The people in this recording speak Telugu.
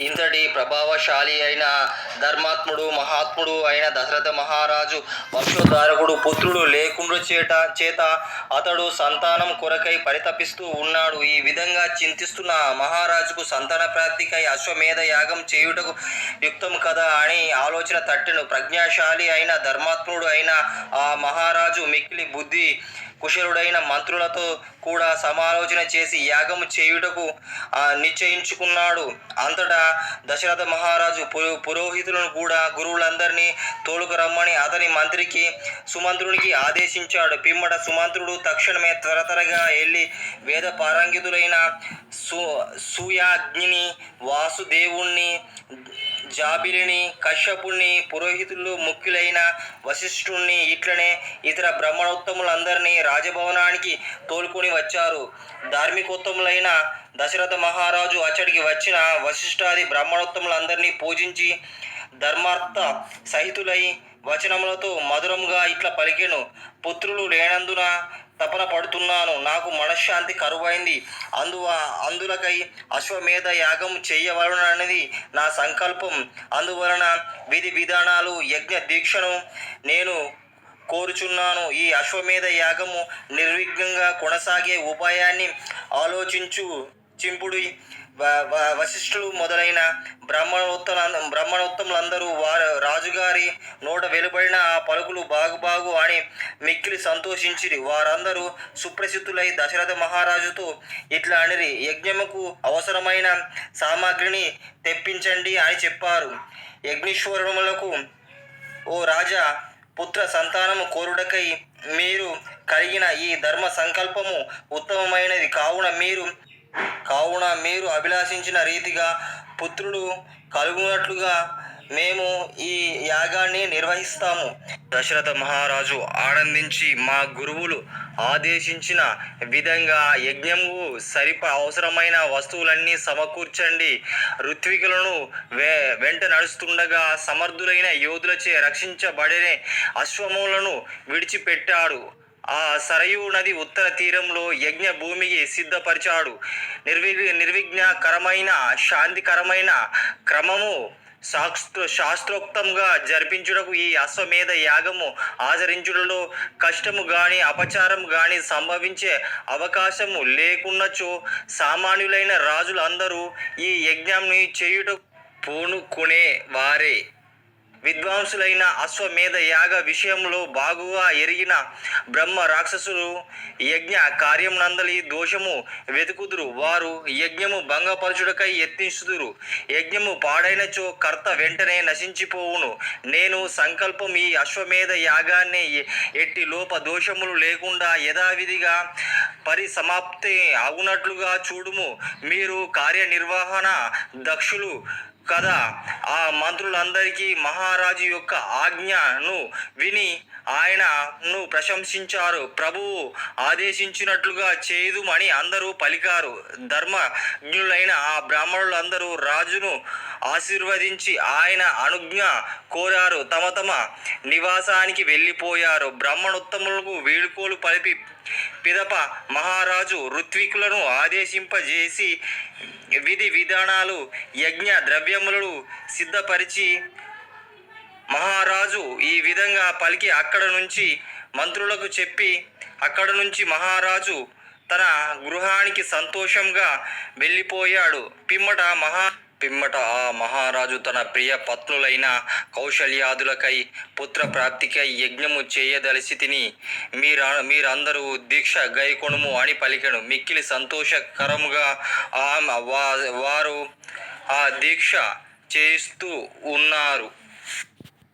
ఇంతటి ప్రభావశాలి అయిన ధర్మాత్ముడు మహాత్ముడు అయిన దశరథ మహారాజు వంశోద్ధారకుడు పుత్రుడు లేకుండా చేట చేత అతడు సంతానం కొరకై పరితపిస్తూ ఉన్నాడు. ఈ విధంగా చింతిస్తున్న మహారాజుకు సంతాన ప్రాప్తికై అశ్వమేధ యాగం చేయుటకు యుక్తం కదా అని ఆలోచన తట్టెను. ప్రజ్ఞాశాలి అయిన ధర్మాత్ముడు అయిన ఆ మహారాజు మిక్కిలి బుద్ధి కుశలుడైన మంత్రులతో కూడా సమాలోచన చేసి యాగము చేయుటకు నిశ్చయించుకున్నాడు. అంతటా దశరథ మహారాజు పురో పురోహితులను కూడా గురువులందరినీ తోలుకు రమ్మని అతని మంత్రికి సుమంత్రునికి ఆదేశించాడు. పిమ్మట సుమంత్రుడు తక్షణమే త్వరతరగా వెళ్ళి వేద పారంగితులైన సు సూయాగ్నిని వాసుదేవుణ్ణి జాబిలిని కశ్యపుణ్ణి పురోహితులు ముఖ్యులైన వశిష్ఠుణ్ణి ఇట్లనే ఇతర బ్రహ్మణోత్తములందరినీ రాజభవనానికి తోలుకొని వచ్చారు. ధార్మికోత్తములైన దశరథ మహారాజు అచ్చడికి వచ్చిన వశిష్ఠాది బ్రహ్మణోత్తములందరినీ పూజించి ధర్మార్థ సహితులై వచనములతో మధురముగా ఇట్లా పలికెను. పుత్రులు లేనందున తపన పడుతున్నాను. నాకు మనశ్శాంతి కరువైంది. అందువ అందులకై అశ్వమేధ యాగం చేయవలననేది నా సంకల్పం. అందువలన విధి విధానాలు యజ్ఞ దీక్షను నేను కోరుచున్నాను. ఈ అశ్వమేధ యాగము నిర్విఘ్నంగా కొనసాగే ఉపాయాన్ని ఆలోచించు. చింపుడు వశిష్ఠులు మొదలైన బ్రాహ్మణోత్తమ బ్రాహ్మణోత్తములందరూ వారు రాజుగారి నోట వెలుబడిన ఆ పలుకులు బాగు బాగు అని మిక్కిలి సంతోషించిరి. వారందరూ సుప్రసిద్ధులై దశరథ మహారాజుతో ఇట్లా అనిరి. యజ్ఞముకు అవసరమైన సామాగ్రిని తెప్పించండి అని చెప్పారు. యజ్ఞేశ్వరములకు ఓ రాజా పుత్ర సంతానము కోరుడకై మీరు కలిగిన ఈ ధర్మ సంకల్పము ఉత్తమమైనది. కావున మీరు కావున మీరు అభిలాషించిన రీతిగా పుత్రుడు కలుగునట్లుగా మేము ఈ యాగాన్ని నిర్వహిస్తాము. దశరథ మహారాజు ఆనందించి మా గురువులు ఆదేశించిన విధంగా యజ్ఞము సరిప అవసరమైన వస్తువులన్నీ సమకూర్చండి. ఋత్వికులను వే వెంట నడుస్తుండగా సమర్థులైన యోధులచే రక్షించబడిన అశ్వములను విడిచిపెట్టాడు. ఆ సరయూ నది ఉత్తర తీరంలో యజ్ఞ భూమికి సిద్ధపరిచాడు. నిర్వి నిర్విఘ్నకరమైన శాంతికరమైన క్రమము శాస్త్ర శాస్త్రోక్తంగా జరిపించుటకు ఈ అశ్వమేధ యాగము ఆచరించుటలో కష్టము గాని అపచారం గాని సంభవించే అవకాశము లేకున్నచో సామాన్యులైన రాజులందరూ ఈ యజ్ఞంని చేయుట పూనుకునే వారే. విద్వాంసులైన అశ్వమేధ యాగ విషయంలో బాగుగా ఎరిగిన బ్రహ్మ రాక్షసులు యజ్ఞ కార్యం నందలి దోషము వెతుకుదురు. వారు యజ్ఞము భంగపరచుడకై యత్నిస్తుదురు యజ్ఞము పాడైనచో కర్త వెంటనే నశించిపోవును. నేను సంకల్పం ఈ అశ్వమేధ యాగాన్ని ఎట్టి లోప దోషములు లేకుండా యథావిధిగా పరిసమాప్తి అవునట్లుగా చూడుము. మీరు కార్యనిర్వహణ దక్షులు కదా ఆ మంత్రులందరికీ మహారాజు యొక్క ఆజ్ఞను విని ఆయనను ప్రశంసించారు. ప్రభువు ఆదేశించినట్లుగా చేయుదుమని అందరూ పలికారు. ధర్మజ్ఞులైన ఆ బ్రాహ్మణులందరూ రాజును ఆశీర్వదించి ఆయన అనుజ్ఞ కోరారు. తమ తమ నివాసానికి వెళ్ళిపోయారు. బ్రాహ్మణోత్తములకు వీడుకోలు పలిపి పిదప మహారాజు ఋత్వికులను ఆదేశింపజేసి విధి విధానాలు యజ్ఞ ద్రవ్యములను సిద్ధపరిచి మహారాజు ఈ విధంగా పలికి అక్కడ నుంచి మంత్రులకు చెప్పి అక్కడ నుంచి మహారాజు తన గృహానికి సంతోషంగా వెళ్ళిపోయాడు. పిమ్మట మహా పిమ్మట ఆ మహారాజు తన ప్రియ పత్నులైన కౌశల్యాదులకై పుత్ర ప్రాప్తికై యజ్ఞము చేయదలిసి తిని మీర మీరందరూ దీక్ష గైకొనుము అని పలికెను. మిక్కిలి సంతోషకరముగా ఆమె వారు ఆ దీక్ష చేస్తూ ఉన్నారు.